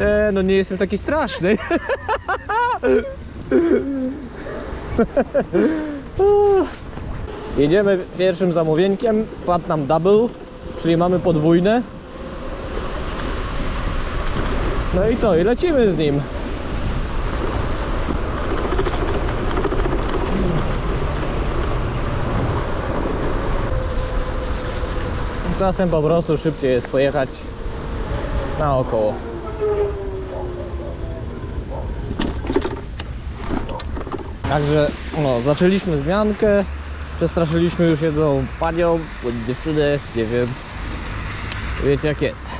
E, no nie jestem taki straszny. Jedziemy pierwszym zamówienkiem. Padł nam double, czyli mamy podwójne. No i co? I lecimy z nim. Czasem po prostu szybciej jest pojechać naokoło. Także no, zaczęliśmy zmiankę, przestraszyliśmy już jedną panią, bądź dziewczynę, nie wiem. Wiecie jak jest.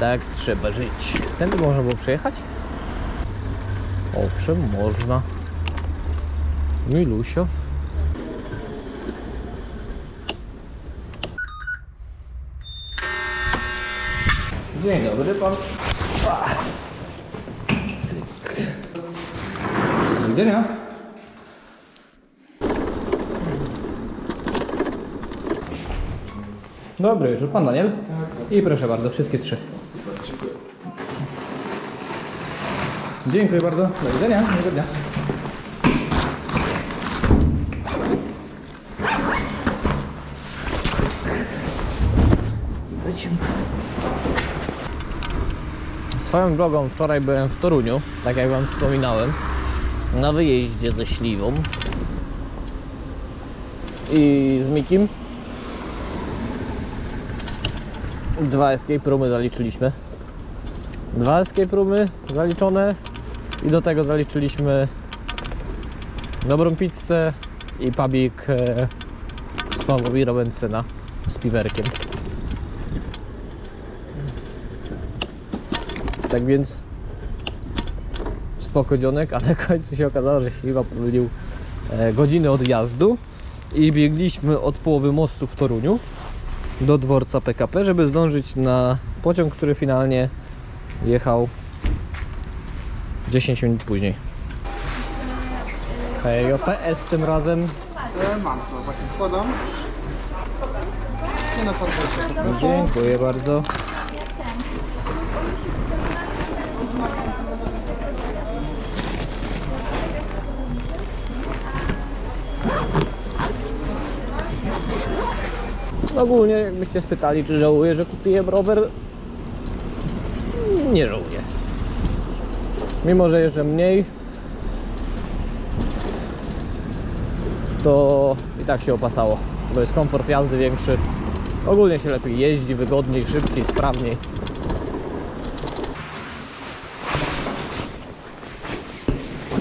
Tak trzeba żyć. Tędy można było przejechać? Owszem, można. Milusio. Dzień dobry pan. Cyk. Do widzenia. Dobry wieczór, pan Daniel. I proszę bardzo, wszystkie trzy. Super, dziękuję. Dziękuję bardzo. Do widzenia. Miłego dnia. Swoją drogą wczoraj byłem w Toruniu, tak jak wam wspominałem, na wyjeździe ze Śliwą i z Mikim. Dwa escape roomy zaliczyliśmy. Dwa escape roomy zaliczone i do tego zaliczyliśmy dobrą pizzę i pubik e, Sławomira Bencyna z piwerkiem. Tak więc spoko dzionek, a na końcu się okazało, że Śliwa pomylił e, godziny odjazdu i biegliśmy od połowy mostu w Toruniu do dworca PKP, żeby zdążyć na pociąg, który finalnie jechał 10 minut później. HJPS tym razem. E, mam, no właśnie składam. Na. Dziękuję bardzo. Ogólnie jakbyście spytali, czy żałuję, że kupiłem rower, nie żałuję. Mimo, że jeżdżę mniej, to i tak się opasało, bo jest komfort jazdy większy. Ogólnie się lepiej jeździ, wygodniej, szybciej, sprawniej.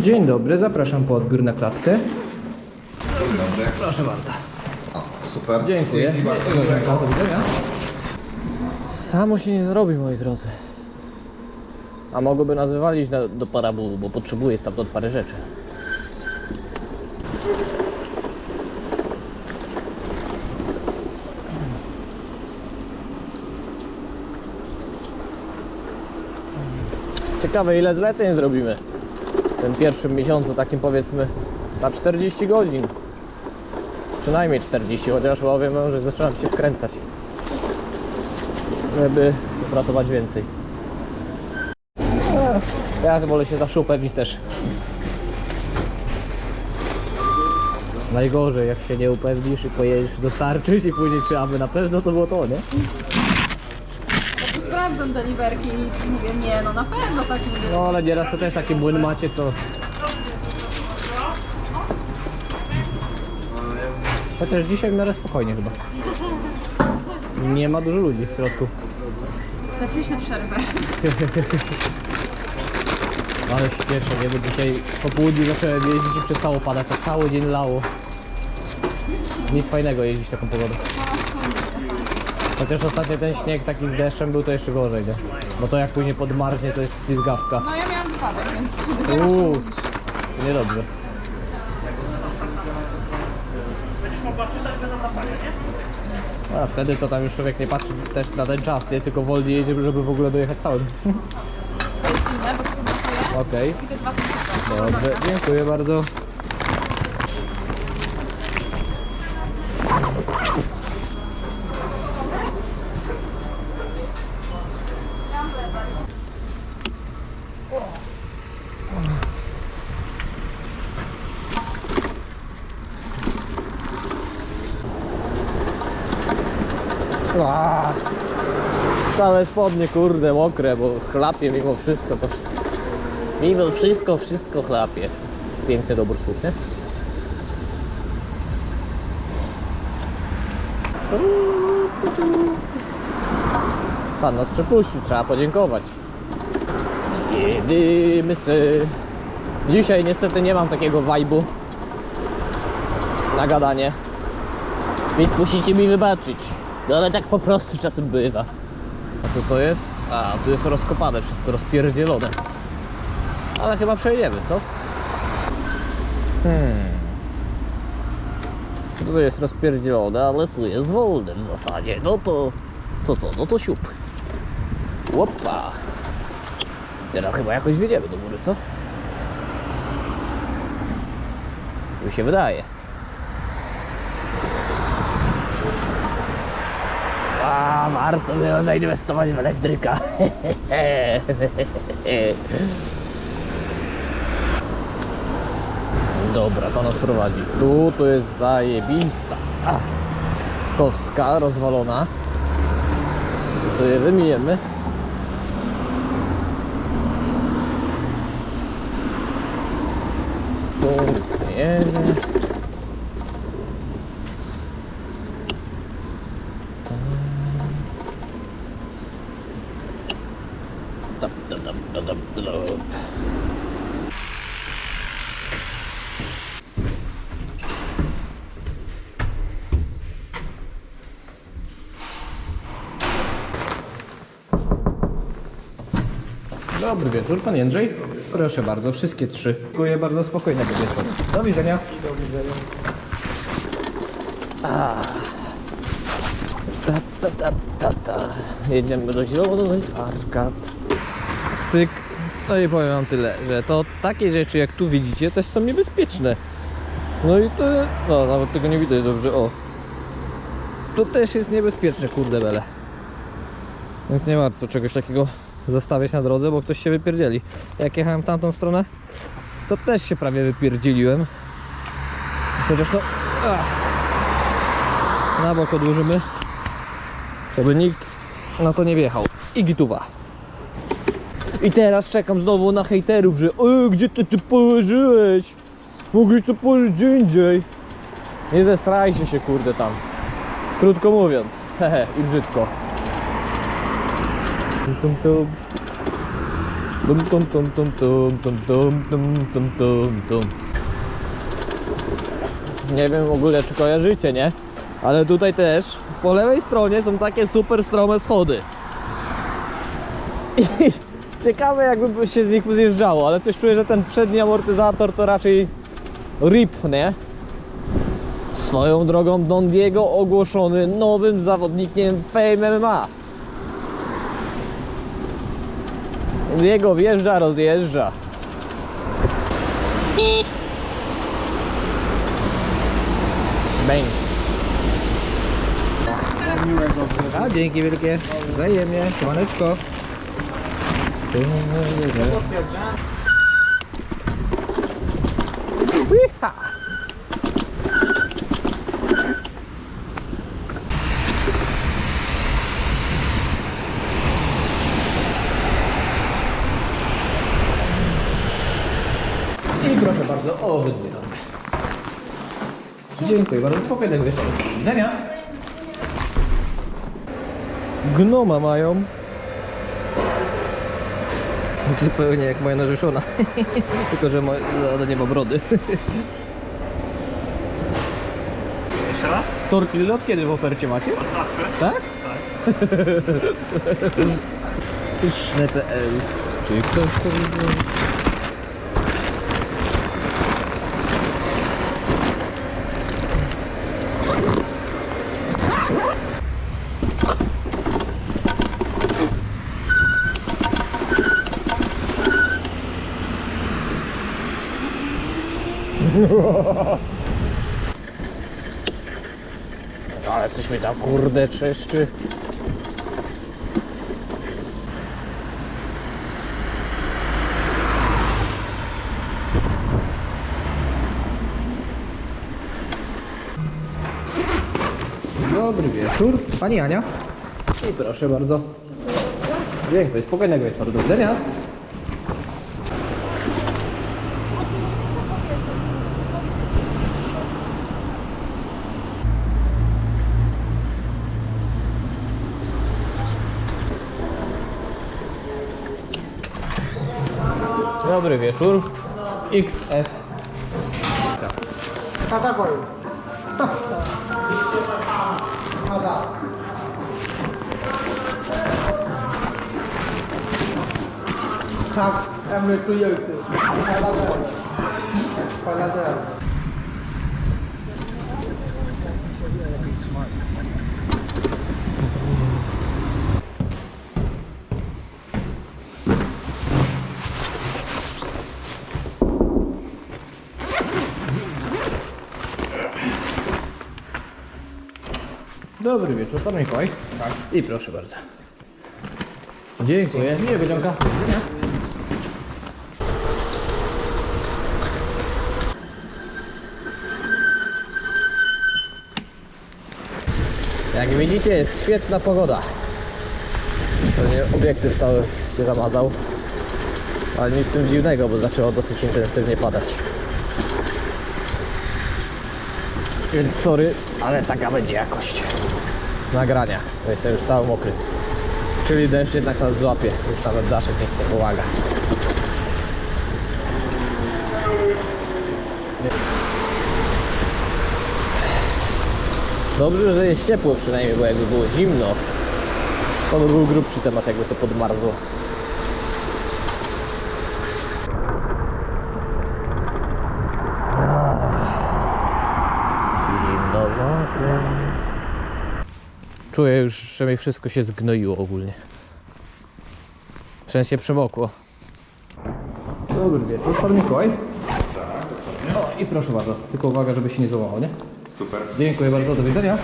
Dzień dobry, zapraszam po odbiór na klatkę. Dobrze. Proszę bardzo. Super. Dziękuję. Dzięki bardzo. Do widzenia. Samo się nie zrobi, moi drodzy. A mogłoby nas wywalić na, do parabułu, bo potrzebuję stamtąd parę rzeczy. Ciekawe ile zleceń zrobimy w tym pierwszym miesiącu, takim powiedzmy na 40 godzin. Przynajmniej 40, chociaż powiem, że zaczynam się wkręcać. Żeby pracować więcej. Ja wolę się zawsze upewnić też. Najgorzej jak się nie upewnisz i pojedziesz dostarczyć i później czy aby na pewno to było to, nie? Sprawdzam deliverki i mówię, nie no na pewno tak mówię. No ale nieraz to też taki młyn macie to... Chociaż dzisiaj w miarę spokojnie chyba. Nie ma dużo ludzi w środku. Trafiłeś na przerwę. Ale śpieszę, nie? Bo dzisiaj po południu zacząłem jeździć i przestało padać, to cały dzień lało. Nic fajnego jeździć taką pogodą. Chociaż ostatnio ten śnieg taki z deszczem był to jeszcze gorzej, nie? Bo to jak później podmarznie to jest ślizgawka. No ja miałam wypadek, więc Uuu, niedobrze. A wtedy to tam już człowiek nie patrzy też na ten czas, nie? Tylko wolniej jedzie, żeby w ogóle dojechać całym. to jest inne, bo to są. Okej, I te dwa są dobrze, dziękuję bardzo. Całe spodnie, kurde, mokre, bo chlapie mimo wszystko to... Mimo wszystko, wszystko chlapie. Piękny dobór słów, nie? Pan nas przepuścił, trzeba podziękować. Jedymy sy. Dzisiaj niestety nie mam takiego vibe'u na gadanie. Więc musicie mi wybaczyć. No ale tak po prostu czasem bywa. A tu co jest? A, tu jest rozkopane, wszystko rozpierdzielone. Ale chyba przejdziemy, co? Hmm. Tu jest rozpierdzielone, ale tu jest wolne w zasadzie. No to... To co? No to siup. Łopa. Teraz chyba jakoś wiedziemy do góry, co? Mi się wydaje. A, warto było zainwestować w elektryka. Dobra, to nas prowadzi. Tu to jest zajebista. Ach, kostka rozwalona. Sobie wymijemy. Tu nic nie jedzie. Dum, dum, dum, dum, dum, dum. Dobry wieczór, pan Jędrzej. Proszę bardzo, wszystkie trzy. Dziękuję bardzo, spokojnego wieczoru. Do widzenia. Do widzenia. Ta, ta, ta, ta, ta. Jedziemy do Zielonej Arkad. Cyk. No i powiem wam tyle, że to takie rzeczy jak tu widzicie też są niebezpieczne. No i to, no nawet tego nie widać dobrze, o. To też jest niebezpieczne, kurde bele. Więc nie warto czegoś takiego zostawiać na drodze, bo ktoś się wypierdzieli. Jak jechałem w tamtą stronę, to też się prawie wypierdzieliłem. Chociaż no... Ach, na bok odłożymy, żeby nikt na to nie wjechał. I gituwa. I teraz czekam znowu na hejterów, że e, gdzie ty ty położyłeś? Mogłeś to położyć gdzie indziej. Nie zestrajcie się kurde tam. Krótko mówiąc. Hehe, i brzydko. Tum, tum, tum. Tum, tum, tum, tum, tum, tum, tum. Nie wiem w ogóle czy kojarzycie, nie? Ale tutaj też po lewej stronie są takie super strome schody. I ciekawe jakby się z nich zjeżdżało, ale coś czuję, że ten przedni amortyzator to raczej RIP, nie? Swoją drogą Don Diego ogłoszony nowym zawodnikiem Fame MMA. Diego wjeżdża, rozjeżdża. Bang. A, dzięki wielkie. Wzajemnie. Siemaneczko. Iha. Proszę bardzo, o obydwie. Dziękuję bardzo, spokojnego wieczoru. Do widzenia. Gnoma mają. Zupełnie jak moja narzeczona. Tylko, że mo- ona nie ma brody. Jeszcze raz? Tortilla od kiedy w ofercie macie? Od zawsze. Tak? Tak. Pyszne.pl Czy ktoś to widział? Ale coś mi tam kurde trzeszczy. Dobry wieczór. Pani Ania? I proszę bardzo. Dziękuję, spokojnego wieczoru. Do widzenia. Dobry wieczór. XF. Kata boju. Kata. Tak, emerytuję się. Paladę. Dobry wieczór, pan Mikołaj. Tak. I proszę bardzo. Dziękuję. Miłego dzionka. Jak widzicie jest świetna pogoda. Pewnie obiektyw cały się zamazał. Ale nic z tym dziwnego, bo zaczęło dosyć intensywnie padać. Więc sorry, ale taka będzie jakość nagrania. Jestem już cały mokry. Czyli deszcz jednak nas złapie. Już nawet daszek nie chce pomaga. Dobrze, że jest ciepło przynajmniej, bo jakby było zimno, to by był grubszy temat, jakby to podmarzło. Czuję już, że mi wszystko się zgnoiło ogólnie. W sensie przemokło. Dobry wieczór, pan Mikołaj. O, i proszę bardzo, tylko uwaga, żeby się nie złamało, nie? Super. Dziękuję bardzo, do widzenia.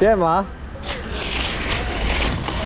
Siema.